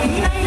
Thank you.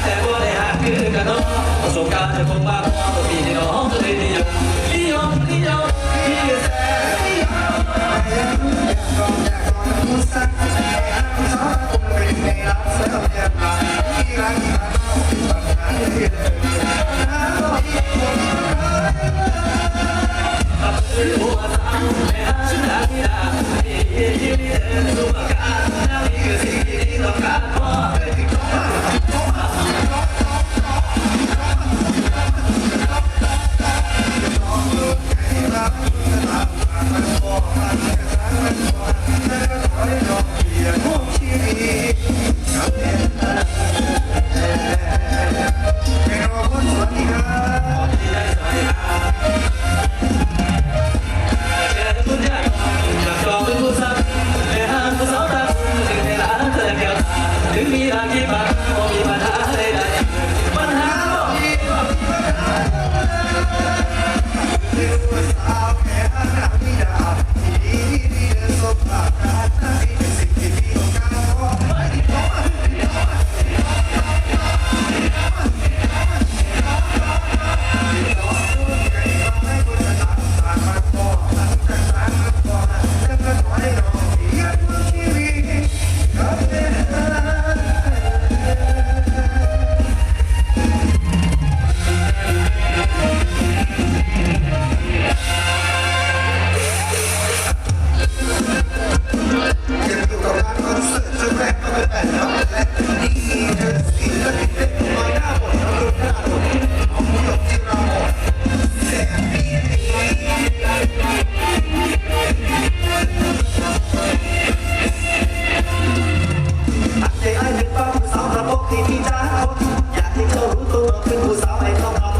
แต่ว่าได้หาคือกันเนาะประสบการณ์จะคงบ้าพอตัวปีนี่น้องจะได้นิยมนิยมนิยมนิยมแซ่นิยมอยากกองอยากกองผู้สักแต่หากอบคนเรียนใเสียเปรียบมาที่รักที่รักเอาปัญหาที่เดิมหาที่คนปัวใจแม่ฉันรักที่รักที่ที่เดิมสุข ที่พี่จ้าคนอยากให้เขารู้ตัวเป็นผู้สาวไอ้ทอง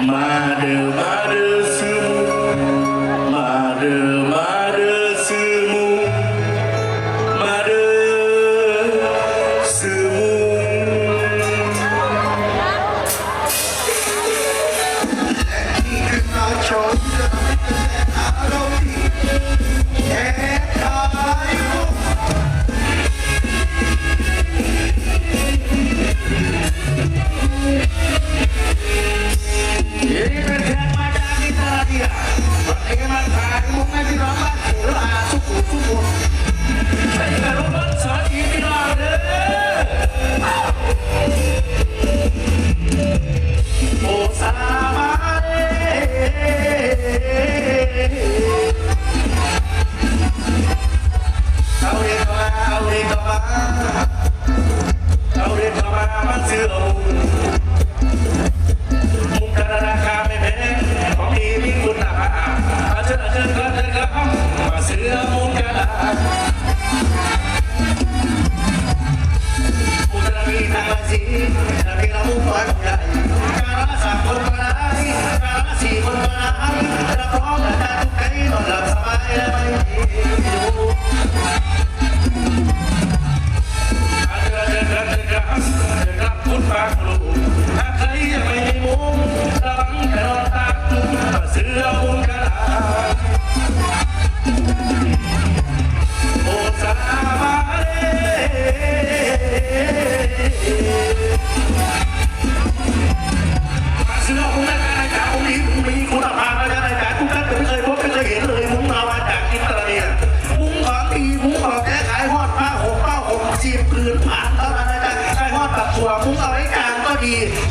Madu, madu.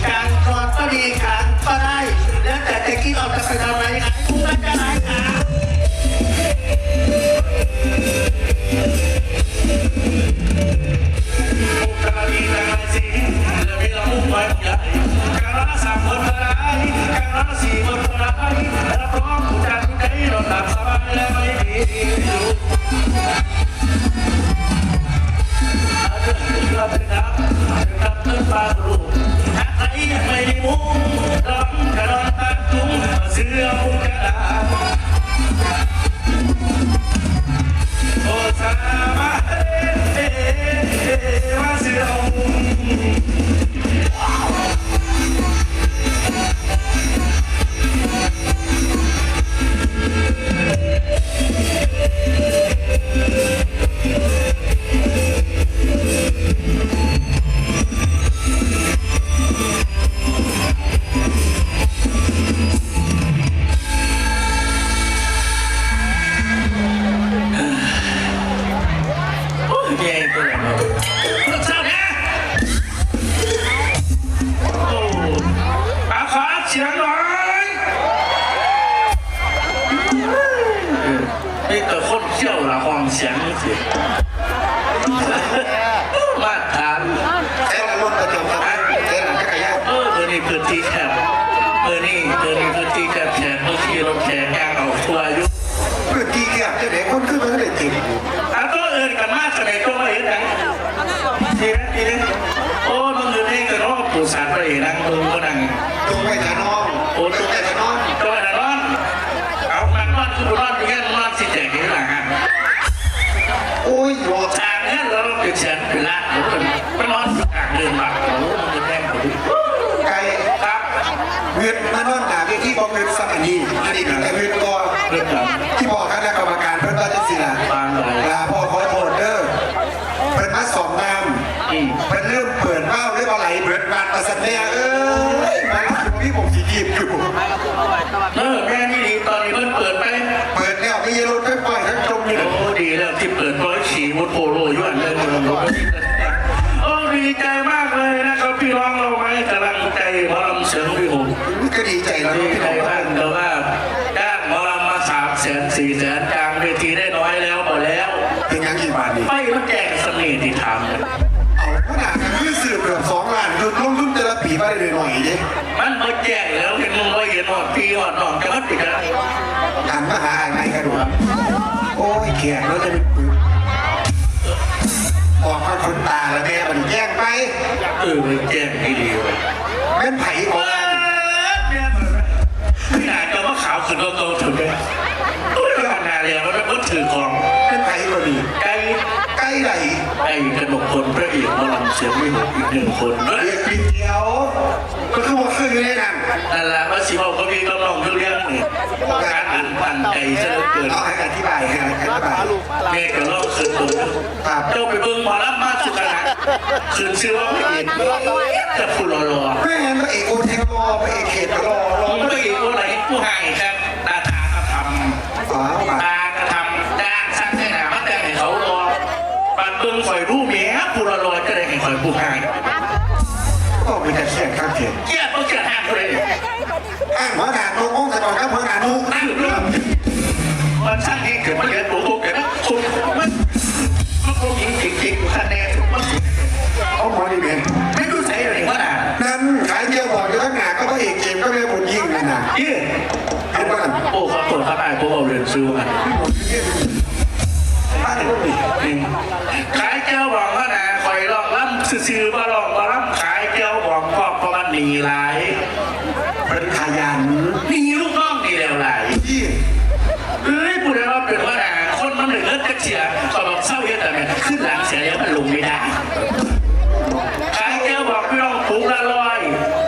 การคอดก็ดีขัรก็ได้แล้วแต่เต็กที่เราจะไปทำอะไรกันคุณก็จะได้ค่ะเราเป็นนักเป็นนักเพื่อนบ้านรู้ ไม่ได้มุงร้อกระรอนตักจุ้งเสือมุดาโอ้สาว อ้กระคนเที่ยวละหองเสียงสิมาตรฐานเต้นรถกระจกครับเต้นจักรยาเออเบอนี่พื้นที่แคบเบอนี่เบอนี่พื้นที่แคบแขกเมื่อกี้รถแขกแกงเอาทัวร์ยุพื้นที่แคบจะไหนคนขึ้นมาได้จริงอะก็เอินกันมากแสดตัวมาเห็นไทีนั้ทีนั้โอ้มึงเดินกันรอบปูสารไปนั่งมึงก็นั่งตรงไปจะน้องโอ้ ไก่ครับเวียดมานอนหนาเวทีบอกเงินสักอันนี้อันนี้เป็นแต่เวียดก่อนเรื่องแบบที่บอกคณะกรรมการเพิ่นว่าจังซี่ล่ะบางเลยลาพ่อขอโทษเด้อเพิ่นมาสอบน้อืมำเพิ่นเริ่มเปิดเบ้าเริ่มเอาไหลเบิดบานประสันแน่เอ้ยมาแล้วพี่ผมสิจีบอยู่เออแม่นี่ดีตอนนี้เพิ่งเปิดไปเปิดแล้วไม่ยรถไม่ปล่อยทั้งจมอยู่โอ้ดีแล้วที่เปิดเพราะขี่มุดโปโลอยู่อันเลยโอ้ดี ใจมากเลยนะครับพี่น้องเราให้กำลังใจหมอลำเสริมพี่ผมก็ดีใจแล้วดีพี่ใจน้องมากแต่ว่าจ้างหมอลำมาสามแสนสี่แสนจางเวทีได้น้อยแล้วหมดแล้วเป็นยังกี่บาทนี่ไม่มันแจกเสน่ห์ที่ทำเนี่ยเอาขนาดกันคือสืบเกือบสองล้านหยุดลงทุนแต่ละปีมาได้หน่อยๆเด้มันมาแจกแล้วเห็นมึงว่าเห็นหอดปีหอดน้องจะมัดปิดแล้วหันมาหาไอ้กระดูกโอ้ยแขกแล้วจะเป็นปืนออกมาคนตาแล้วแม่มันแย่งไป เออมันแจกดีๆเลยแม่นไผ่ขเอองอมันเนี่ยพี่นาจะว่าขาวขึ้นโตๆถึงไหมอุ้ยขนาดเลยมันก็ถือของแม่นไผ่ก็ดี ไก่ใกล้ไหลไอ้กระหนกคนพระเอกหมอลำเสียงไม่หกอีกหนึ่งคนเนอะเรียปีเดียวก็คือว่าขึ้นอยู่นนั้นนั่นแหละว่าสิบอกก็มีกำลังเรื่องนี่การอ่านปั่นใจซะเกินเอาให้อธิบายให้อธิบายแม่ก็เล่าคืนตัวครับเจ้าไปเบิ่งหมอลำมาสุขนาดคืนชื่อว่าพระเอกจะพูดรอแม่นพระเอกโอเทงรอพระเอกเขตรอรอพระเอกคนไหนผู้ให้ครับตาตากระทฟ้าำตา จะได้ให้ข่อยผู้ให้ก็เป็นแต่แค่ข้างเขตเกียดต้องเกียดห้ามเลยอ้างหัวหน้าโน้องแต่ก่อนครับหัวหน้านุตั้งเรื่องมันสร้างนี้เกิดมาเรียนตัวตัวเกิดนะคุณมันมันคงยิงจริงๆคะแนนมันเอาหมอนี่เป็นไม่รู้ใส่อะไรวะน่ะนั่นขายเจียวบอกอยู่ข้างหน้าก็พระเอกเกมก็เลยบุญยิ่งนั่นน่ะยี่เห็นป่ะนั่นโอ้ขอโทษครับไอ้พวกเราเรียนซื้อกันบ้า ซื้อๆมาลองมาล้ำขายเจ้าบอกพ่อเพราะมันหนีหลายเป็นขยันหนีลูกน้องหนีแล้วหลายที่เอ้ยผู้ใดว่าเป็นว่าน่ะคนมันหนึ่งเลิกจะเสียก็บอกเศร้าเยอะแต่เนี่ยขึ้นหลังเสียแล้วมันลงไม่ได้ขายเจ้าบอกพี่น้องปลูกละร้อย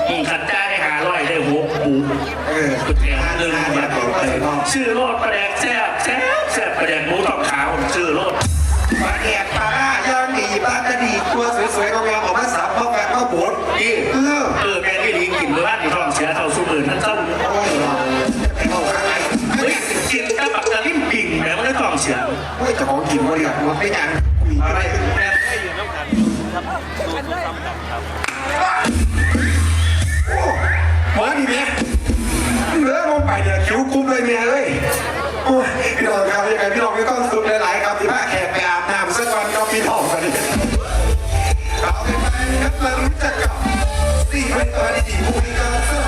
อืมขัดใจายหาร้อยได้หกปลูกเออแถมหนึ่งมาต่อไปชื่อโลดประแดกแซ่บแซ่บแซ่บประแดกหมูทองขาวชื่อโลดปลาแดกปลา ร่าย่างดีปลากระดีตัวสวยๆงามๆออกมาสับเข้าแฟนเข้าปวดนี่ เออเออแม่ที่ดีกินเมื่อวานที่ท้องเสียเท่าสู้มือท่านเจ้าโอ้ยไปเข้าข้างในเฮ้ยกินกับปักตะลิ่มปิ่งแม่ไม่ได้ท้องเสียเฮ้ยจะของกินว่าเรียกมันไม่ยังมีอะอะไรแม่หมอดีเนี่เหลือมันไปเดี๋ยวคิ้วกุ้มเลยเมียเอ้ยพี่น้องครับยังไงพี่น้องไม่ต้องสุดหลายๆครับที่พาแขกไปอาบน้ำสักวันก็พี่น้อง กันดิเรา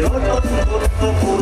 Pero no, no, no,